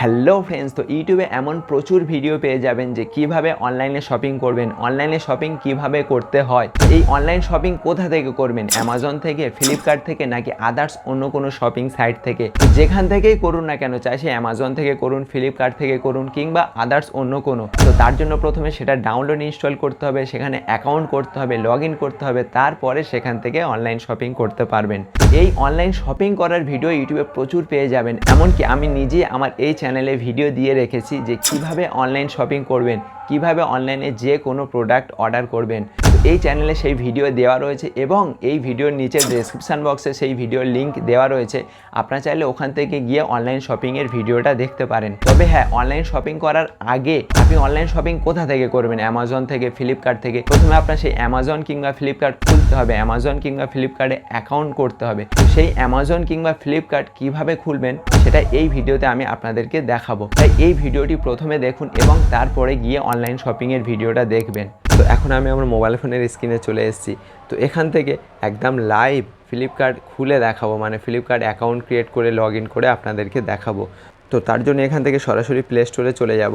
Hello friends তো ইউটিউবে এমন প্রচুর ভিডিও পেয়ে যাবেন যে কীভাবে অনলাইনে শপিং করবেন অনলাইনে শপিং কীভাবে করতে হয়, এই অনলাইন শপিং কোথা থেকে করবেন অ্যামাজন থেকে ফ্লিপকার্ট থেকে, নাকি আদার্স অন্য কোনো শপিং সাইট থেকে? যেখান থেকেই করুন না কেন, চাই সে অ্যামাজন থেকে করুন ফ্লিপকার্ট থেকে করুন, কিংবা আদার্স অন্য কোনো। তো তার জন্য প্রথমে সেটা ডাউনলোড ইনস্টল করতে হবে, সেখানে অ্যাকাউন্ট করতে হবে লগ করতে হবে, তারপরে সেখান থেকে অনলাইন শপিং করতে পারবেন। এই অনলাইন শপিং করার ভিডিও ইউটিউবে প্রচুর পেয়ে যাবেন, এমনকি আমি নিজে আমার এই চ্যানেলে ভিডিও দিয়ে রেখেছি যে কীভাবে অনলাইন শপিং করবেন। কীভাবে অনলাইনে যে কোনো প্রোডাক্ট অর্ডার করবেন এই চ্যানেলে সেই ভিডিও দেওয়া রয়েছে এবং এই ভিডিওর নিচে ডেসক্রিপশান বক্সে সেই ভিডিওর লিঙ্ক দেওয়া রয়েছে। আপনারা চাইলে ওখান থেকে গিয়ে অনলাইন শপিংয়ের ভিডিওটা দেখতে পারেন। তবে হ্যাঁ অনলাইন শপিং করার আগে আপনি অনলাইন শপিং কোথা থেকে করবেন? অ্যামাজন থেকে ফ্লিপকার্ট থেকে? প্রথমে আপনার সেই অ্যামাজন কিংবা ফ্লিপকার্ট খুলতে হবে। অ্যামাজন কিংবা ফ্লিপকার্টে অ্যাকাউন্ট করতে হবে। সেই অ্যামাজন কিংবা ফ্লিপকার্ট কীভাবে খুলবেন, সেটা এই ভিডিওতে আমি আপনাদেরকে দেখাবো। তাই এই ভিডিওটি প্রথমে দেখুন এবং তারপরে গিয়ে অনলাইন শপিংয়ের ভিডিওটা দেখবেন। তো এখন আমি আমার মোবাইল ফোনের স্ক্রিনে চলে এসেছি। তো এখান থেকে একদম লাইভ ফ্লিপকার্ট খুলে দেখাবো মানে ফ্লিপকার্ট অ্যাকাউন্ট ক্রিয়েট করে লগ ইন করে আপনাদেরকে দেখাবো। তো তার জন্য এখান থেকে সরাসরি প্লে স্টোরে চলে যাব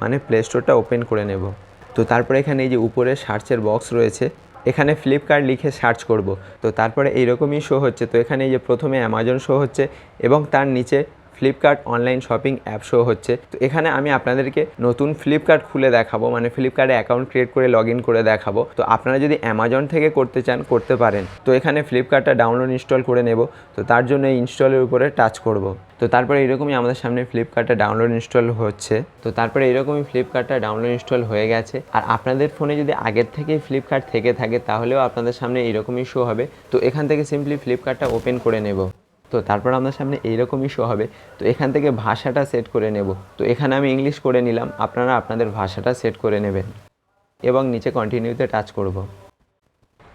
মানে প্লে স্টোরটা ওপেন করে নেব। তো তারপরে এখানে এই যে উপরে সার্চের বক্স রয়েছে, এখানে ফ্লিপকার্ট লিখে সার্চ করব। তো তারপরে এইরকমই শো হচ্ছে। তো এখানে এই যে প্রথমে অ্যামাজন শো হচ্ছে এবং তার নিচে Flipkart online shopping app show হচ্ছে। তো এখানে আমি আপনাদেরকে নতুন ফ্লিপকার্ট খুলে দেখাবো মানে ফ্লিপকার্টে অ্যাকাউন্ট ক্রিয়েট করে লগ ইন করে দেখাবো। তো আপনারা যদি অ্যামাজন থেকে করতে চান, করতে পারেন। তো এখানে ফ্লিপকার্টটা ডাউনলোড ইনস্টল করে নেব। তো তার জন্য এই ইনস্টলের উপরে টাচ করব। তো তারপরে এরকমই আমাদের সামনে ফ্লিপকার্টটা ডাউনলোড ইনস্টল হচ্ছে। তো তারপরে এরকমই ফ্লিপকার্টটা ডাউনলোড ইনস্টল হয়ে গেছে। আর আপনাদের ফোনে যদি আগের থেকেই ফ্লিপকার্ট থেকে থাকে, তাহলেও আপনাদের সামনে এরকমই শো হবে। তো এখান থেকে সিম্পলি ফ্লিপকার্টটা ওপেন করে নেব। তো তারপর আপনার সামনে এইরকমই শো হবে। তো এখান থেকে ভাষাটা সেট করে নেব। তো এখানে আমি ইংলিশ করে নিলাম। আপনারা আপনাদের ভাষাটা সেট করে নেবেন। এবং নিচে কন্টিনিউতে টাচ করব।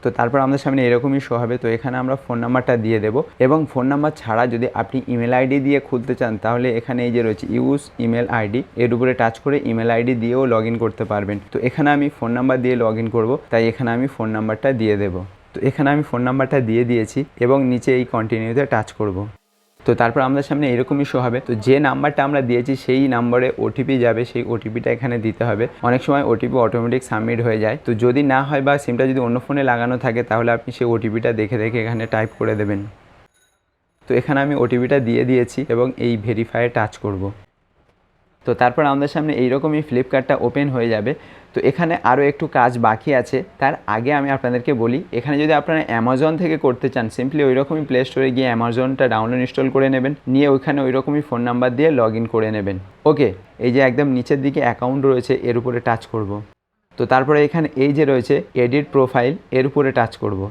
তো তারপর আমাদের সামনে এরকমই শো হবে। তো এখানে আমরা ফোন নাম্বারটা দিয়ে দেবো। এবং ফোন নাম্বার ছাড়া যদি আপনি ইমেল আইডি দিয়ে খুলতে চান, তাহলে এখানে এই যে রয়েছে ইউজ ইমেল আইডি এর উপরে টাচ করে ইমেল আইডি দিয়েও লগ করতে পারবেন। তো এখানে আমি ফোন নাম্বার দিয়ে লগ করব। তাই এখানে আমি ফোন নাম্বারটা দিয়ে দেবো। তো এখানে আমি ফোন নাম্বারটা দিয়ে দিয়েছি এবং নিচে এই কন্টিনিউতে টাচ করব। তো তারপর আমাদের সামনে এরকমই শো হবে। তো যে নাম্বারটা আমরা দিয়েছি সেই নাম্বারে ওটিপি যাবে, সেই ওটিপিটা এখানে দিতে হবে। অনেক সময় ওটিপি অটোমেটিক সাবমিট হয়ে যায়। তো যদি না হয় বা সিমটা যদি অন্য ফোনে লাগানো থাকে, তাহলে আপনি সেই ওটিপিটা দেখে দেখে এখানে টাইপ করে দেবেন। তো এখানে আমি ওটিপিটা দিয়ে দিয়েছি এবং এই ভেরিফাইয়ে টাচ করব। তো তারপর আমাদের সামনে এইরকমই ফ্লিপকার্টটা ওপেন হয়ে যাবে। তো এখানে আরও একটু কাজ বাকি আছে। তার আগে আমি আপনাদেরকে বলি, এখানে যদি আপনারা অ্যামাজন থেকে করতে চান সিম্পলি ওই রকমই প্লে স্টোরে গিয়ে অ্যামাজনটা ডাউনলোড ইনস্টল করে নেবেন। নিয়ে ওইখানে ওই রকমই ফোন নাম্বার দিয়ে লগ ইন করে নেবেন। ওকে, এই যে একদম নিচের দিকে অ্যাকাউন্ট রয়েছে, এর উপরে টাচ করব। তো তারপরে এখানে এই যে রয়েছে এডিট প্রোফাইল এর উপরে টাচ করব।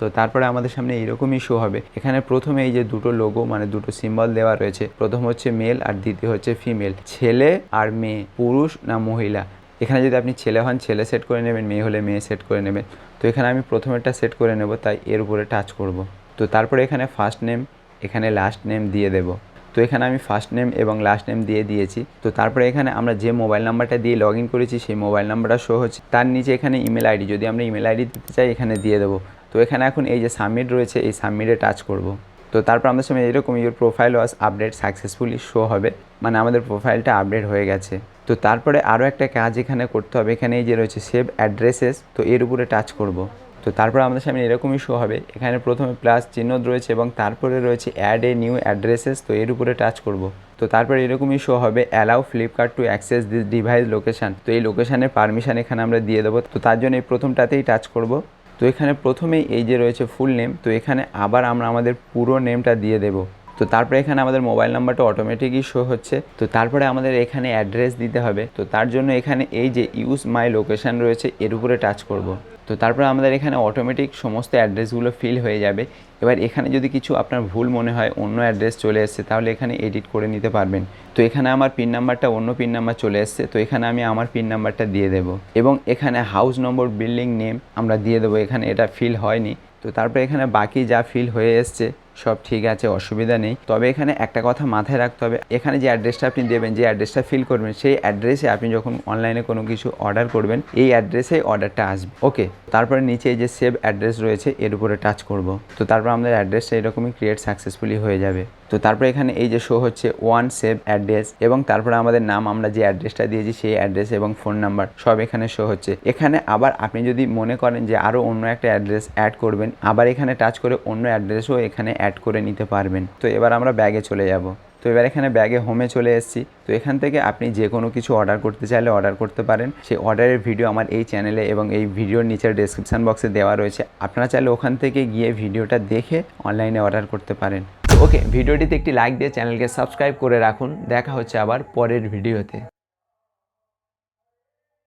তো তারপরে আমাদের সামনে এইরকমই শো হবে। এখানে প্রথমে এই যে দুটো লোগো মানে দুটো সিম্বল দেওয়া রয়েছে। প্রথম হচ্ছে মেল আর দ্বিতীয় হচ্ছে ফিমেল ছেলে আর মেয়ে, পুরুষ না মহিলা। এখানে যদি আপনি ছেলে হন, ছেলে সেট করে নেবেন, মেয়ে হলে মেয়ে সেট করে নেবেন। তো এখানে আমি প্রথমেরটা সেট করে নেব, তাই এর উপরে টাচ করব। তো তারপরে এখানে ফার্স্ট নেম এখানে লাস্ট নেম দিয়ে দেব। তো এখানে আমি ফার্স্ট নেম এবং লাস্ট নেম দিয়ে দিয়েছি। তো তারপরে এখানে আমরা যে মোবাইল নাম্বারটা দিয়ে লগ ইন করেছি, সেই মোবাইল নাম্বারটা শো হচ্ছে। তার নিচে এখানে ইমেল আইডি যদি আমরা ইমেল আইডি দিতে চাই, এখানে দিয়ে দেবো। তো এখানে এখন এই যে সাবমিট রয়েছে, এই সাবমিটে টাচ করব। তো তারপর আমাদের সামনে এরকম your profile was update successfully show হবে। মানে আমাদের প্রোফাইলটা আপডেট হয়ে গেছে। তো তারপরে আরও একটা কাজ এখানে করতে হবে। এখানে এই যে রয়েছে সেভ অ্যাড্রেসেস তো এর উপরে টাচ করব। তো তারপর আমাদের সামনে এরকমই শো হবে। এখানে প্রথমে প্লাস চিহ্ন রয়েছে এবং তারপরে রয়েছে অ্যাড এ নিউ অ্যাড্রেসেস তো এর উপরে টাচ করব। তো তারপরে এরকমই শো হবে। Allow Flipkart to access this device location তো এই লোকেশানের পারমিশন এখানে আমরা দিয়ে দেবো। তো তার জন্য এই প্রথমটাতেই টাচ করব। তো এখানে প্রথমেই এই যে রয়েছে ফুল নেম তো এখানে আবার আমরা আমাদের পুরো নেমটা দিয়ে দেব। তো তারপরে এখানে আমাদের মোবাইল নাম্বারটা অটোমেটিকই শো হচ্ছে। তো তারপরে আমাদের এখানে অ্যাড্রেস দিতে হবে। তো তার জন্য এখানে এই যে ইউজ মাই লোকেশান রয়েছে, এর উপরে টাচ করব। তো তারপরে আমাদের এখানে অটোমেটিক সমস্ত অ্যাড্রেসগুলো ফিল হয়ে যাবে। এবার এখানে যদি কিছু আপনার ভুল মনে হয়, অন্য অ্যাড্রেস চলে এসছে, তাহলে এখানে এডিট করে নিতে পারবেন। তো এখানে আমার পিন নাম্বারটা অন্য পিন নাম্বার চলে এসছে, তো এখানে আমি আমার পিন নাম্বারটা দিয়ে দেব। এবং এখানে হাউস নম্বর বিল্ডিং নেম আমরা দিয়ে দেবো, এখানে এটা ফিল হয়নি। তো তারপরে এখানে বাকি যা ফিল হয়ে এসছে সব ঠিক আছে, অসুবিধা নেই। তবে এখানে একটা কথা মাথায় রাখতে হবে, এখানে যে অ্যাড্রেসটা আপনি দেবেন, যে অ্যাড্রেসটা ফিল করবেন, সেই অ্যাড্রেসে আপনি যখন অনলাইনে কোনো কিছু অর্ডার করবেন, এই অ্যাড্রেসে অর্ডারটা আসবে। ওকে তারপরে নিচে যে সেভ অ্যাড্রেস রয়েছে, এর উপরে টাচ করব। তো তারপর আমাদের অ্যাড্রেসটা এরকমই ক্রিয়েট সাকসেসফুলি হয়ে যাবে। তো তারপরে এখানে এই যে শো হচ্ছে ওয়ান সেভ অ্যাড্রেস এবং তারপরে আমাদের নাম, আমরা যে অ্যাড্রেসটা দিয়েছি, সেই অ্যাড্রেস এবং ফোন নাম্বার সব এখানে শো হচ্ছে। এখানে আবার আপনি যদি মনে করেন যে আরও অন্য একটা অ্যাড্রেস অ্যাড করবেন, আবার এখানে টাচ করে অন্য অ্যাড্রেসও এখানে অ্যাড করে নিতে পারবেন। তো এবার আমরা ব্যাগে চলে যাব। তো এবার এখানে ব্যাগে হোমে চলে এসেছি। তো এখান থেকে আপনি যে কোনো কিছু অর্ডার করতে চাইলে অর্ডার করতে পারেন। সেই অর্ডারের ভিডিও আমার এই চ্যানেলে এবং এই ভিডিওর নিচের ডেসক্রিপশন বক্সে দেওয়া রয়েছে। আপনারা চাইলে ওখান থেকে গিয়ে ভিডিওটা দেখে অনলাইনে অর্ডার করতে পারেন। ওকে ভিডিওটিতে একটি লাইক দিয়ে চ্যানেলকে সাবস্ক্রাইব করে রাখুন। দেখা হচ্ছে আবার পরের ভিডিওতে